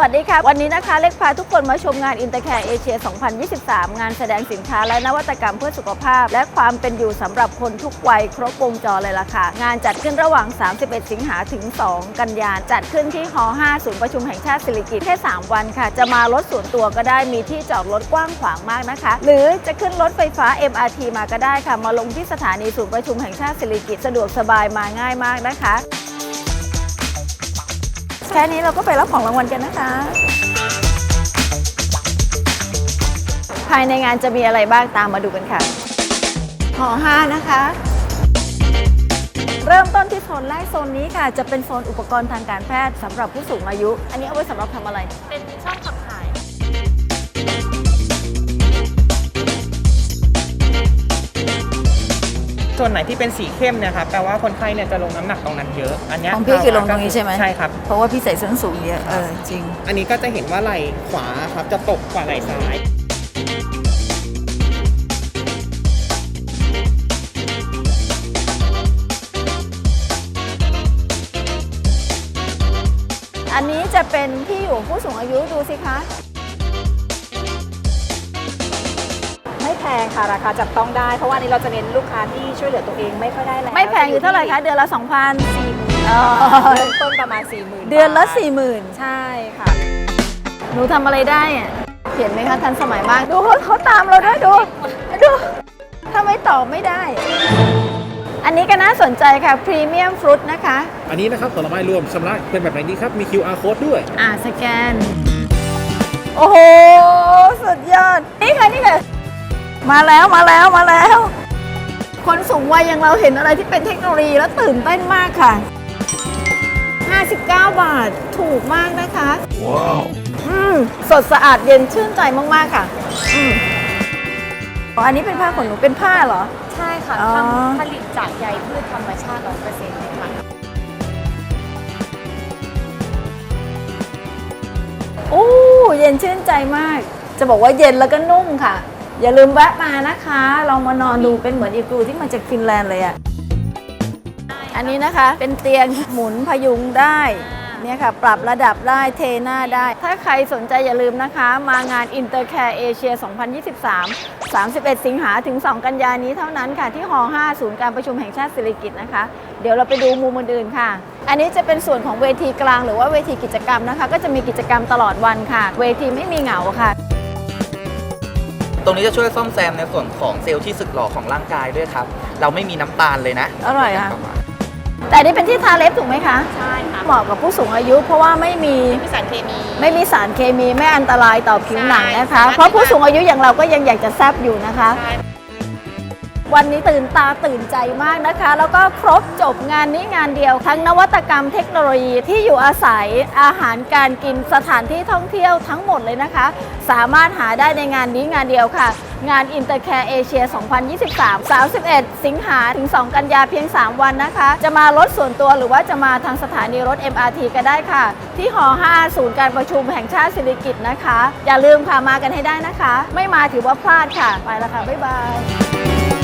วัสดีค่ะ วันนี้นะคะเล็กพาทุกคนมาชมงาน Intercare Asia 2023 งานแสดงสินค้าและนวัตกรรมเพื่อสุขภาพ และความเป็นอยู่สำหรับคนทุกวัยครบวงจรเลยล่ะค่ะ งานจัดขึ้นระหว่าง 31 สิงหาถึง 2 กันยายนจัดขึ้นที่ฮอ5ศูนย์ประชุมแห่งชาติสิริกิติ์แค่ 3 วันค่ะ จะมารถส่วนตัวก็ได้มีที่จอดรถกว้างขวางมากนะคะ หรือจะขึ้นรถไฟฟ้า MRT มาก็ได้ค่ะ มาลงที่สถานีศูนย์ประชุมแห่งชาติสิริกิติ์สะดวกสบายมาง่ายมากนะคะ ค่นี้เราก็ไปรับของรางวัลกันนะคะ ภายในงานจะมีอะไรบ้างตามมาดูกันค่ะหอ5นะคะ เริ่มต้นที่โซนแรกโซนนี้ค่ะ จะเป็นโซนอุปกรณ์ทางการแพทย์สำหรับผู้สูงอายุ อันนี้เอาไว้สำหรับทำอะไร เป็นช่องขับ ส่วนไหนที่เป็นสีเข้มเนี่ยครับแปลว่าคนไข้เนี่ยจะลงน้ำหนักตรงนั้นเยอะ อันเนี้ยของพี่คือลงตรงนี้ใช่ไหม ใช่ครับ เพราะว่าพี่ใส่ส้นสูงเยอะเออจริง อันนี้ก็จะเห็นว่าไหล่ขวาครับจะตกกว่าไหล่ซ้ายอันนี้จะเป็นที่อยู่ผู้สูงอายุดูสิคะ งค่ะราคาจับต้องได้ เพราะว่าอันนี้เราจะเน้นลูกค้าที่ช่วยเหลือตัวเองไม่ค่อยได้แล้วไม่แพงอยู่เท่าไหร่คะเดือนละ2,000สี่หมื่นอ๋อเริ่มต้นประมาณสี่หมื่นเดือนละ 40,000 ใช่ค่ะ หนูทำอะไรได้อะเห็นไหมคะทันสมัยมาก ดูเขาเขาตามเราด้วยดู ดูทำไมตอบไม่ได้ อันนี้ก็น่าสนใจค่ะพรีเมียมฟรุตนะคะ อันนี้นะครับผลไม้รวมชำระเป็นแบบไหนดีครับ มี QR code ด้วย อ่าสแกน โอ้โห สุดยอด นี่ค่ะ นี่ค่ะ มาแล้วมาแล้วมาแล้ว คนสูงวัยอย่างเราเห็นอะไรที่เป็นเทคโนโลยีแล้วตื่นเต้นมากค่ะ 59 บาทถูกมากนะคะ ว้าว อืมสดสะอาดเย็นชื่นใจมาก ๆ ค่ะ อืมอ๋ออันนี้เป็นผ้าขนหนูเป็นผ้าเหรอ ใช่ค่ะอ๋อ ทำผลิตจากใยพืชธรรมชาติร้อยเปอร์เซ็นต์เลยค่ะโอ้เย็นชื่นใจมาก จะบอกว่าเย็นแล้วก็นุ่มค่ะ อย่าลืมแวะมานะคะลองมานอนดูเป็นเหมือนอีกูที่มาจากฟินแลนด์เลยอะอันนี้นะคะเป็นเตียงหมุนพยุงได้เนี่ยค่ะ ปรับระดับได้เทหน้าได้ ถ้าใครสนใจอย่าลืมนะคะ มางาน Intercare Asia 2023 31 สิงหาถึง 2 กันยานี้เท่านั้นค่ะ ที่หอ5ศูนย์การประชุมแห่งชาติสิริกิตนะคะ เดี๋ยวเราไปดูมุมอื่นๆค่ะ อันนี้จะเป็นส่วนของเวทีกลางหรือว่าเวทีกิจกรรมนะคะ ก็จะมีกิจกรรมตลอดวันค่ะ เวทีไม่มีเหงาค่ะ ตรงนี้จะช่วยซ่อมแซมในส่วนของเซลล์ที่สึกหรอของร่างกายด้วยครับ เราไม่มีน้ำตาลเลยนะอร่อยค่ะ แต่อันนี่เป็นที่ทาเล็บถูกไหมคะ ใช่ค่ะเหมาะกับผู้สูงอายุ เพราะว่าไม่มีมีสารเคมี ไม่มีสารเคมีไม่อันตรายต่อผิวหนังนะคะ ใช่ เพราะผู้สูงอายุอย่างเราก็ยังอยากจะแซบอยู่นะคะ ใช่ วันนี้ตื่นตาตื่นใจมากนะคะ แล้วก็ครบจบงานนี้งานเดียว ทั้งนวัตกรรมเทคโนโลยีที่อยู่อาศัยอาหารการกินสถานที่ท่องเที่ยวทั้งหมดเลยนะคะ สามารถหาได้ในงานนี้งานเดียวค่ะ งาน Intercare Asia 2023 31 สิงหาถึง 2 กันยาเพียง 3 วันนะคะ จะมารถส่วนตัวหรือว่าจะมาทางสถานีรถ MRT ก็ได้ค่ะ ที่หอ 5 ศูนย์การประชุมแห่งชาติสิริกิติ์นะคะ อย่าลืมค่ะมากันให้ได้นะคะ ไม่มาถือว่าพลาดค่ะ ไปแล้วค่ะ บ๊ายบาย